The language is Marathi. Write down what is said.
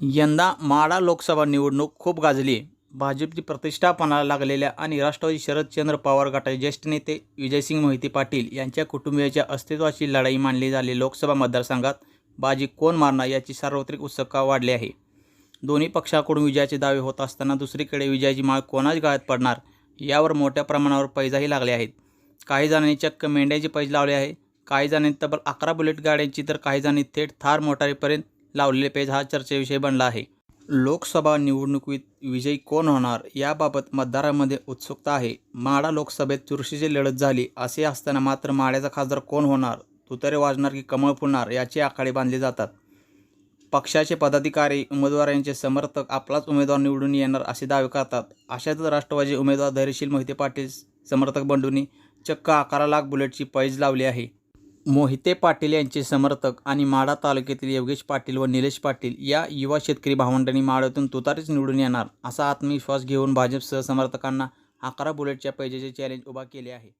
यंदा माडा लोकसभा निवडणूक खूप गाजली. भाजपची प्रतिष्ठा पणाला लागलेल्या आणि राष्ट्रवादी शरदचंद्र पवार गटाचे ज्येष्ठ नेते विजयसिंग मोहिते पाटील यांच्या कुटुंबियाच्या अस्तित्वाची लढाई मानली झाली. लोकसभा मतदारसंघात बाजी कोण मारणार याची सार्वत्रिक उत्सुकता वाढली आहे. दोन्ही पक्षाकडून विजयाचे दावे होत असताना दुसरीकडे विजयाची माळ कोणाच गाळ्यात पडणार यावर मोठ्या प्रमाणावर पैजाही लागले आहेत. काही जणांनी चक्क मेंढ्याची पैज लावले आहे. काही जणांनी तब्बल अकरा बुलेट गाड्यांची तर काही जणांनी थेट थार मोटारीपर्यंत लावलेले पेज हा चर्चेविषयी बनला आहे. लोकसभा निवडणुकीत विजयी कोण होणार याबाबत मतदारांमध्ये उत्सुकता आहे. माडा लोकसभेत चुरशीची लढत झाली असे असताना मात्र माड्याचा खासदार कोण होणार? तुतारे वाजणार की कमळ फुलणार याचे आखाडे बांधले जातात. पक्षाचे पदाधिकारी उमेदवारांचे समर्थक आपलाच उमेदवार निवडून येणार असे दावे करतात. अशातच राष्ट्रवादी उमेदवार धैर्यशील मोहिते पाटील समर्थक बंडूंनी चक्क अकरा लाख बुलेटची पैज लावली आहे. मोहिते पाटील यांचे समर्थक आणि माढा तालुक्यातील योगेश पाटील व निलेश पाटील या युवा शेतकरी भावंडांनी माढ्यातून तुतारीच निवडून येणार असा आत्मविश्वास घेऊन भाजपसह समर्थकांना अकरा बुलेटच्या पैजेचे चॅलेंज उभा केले आहे.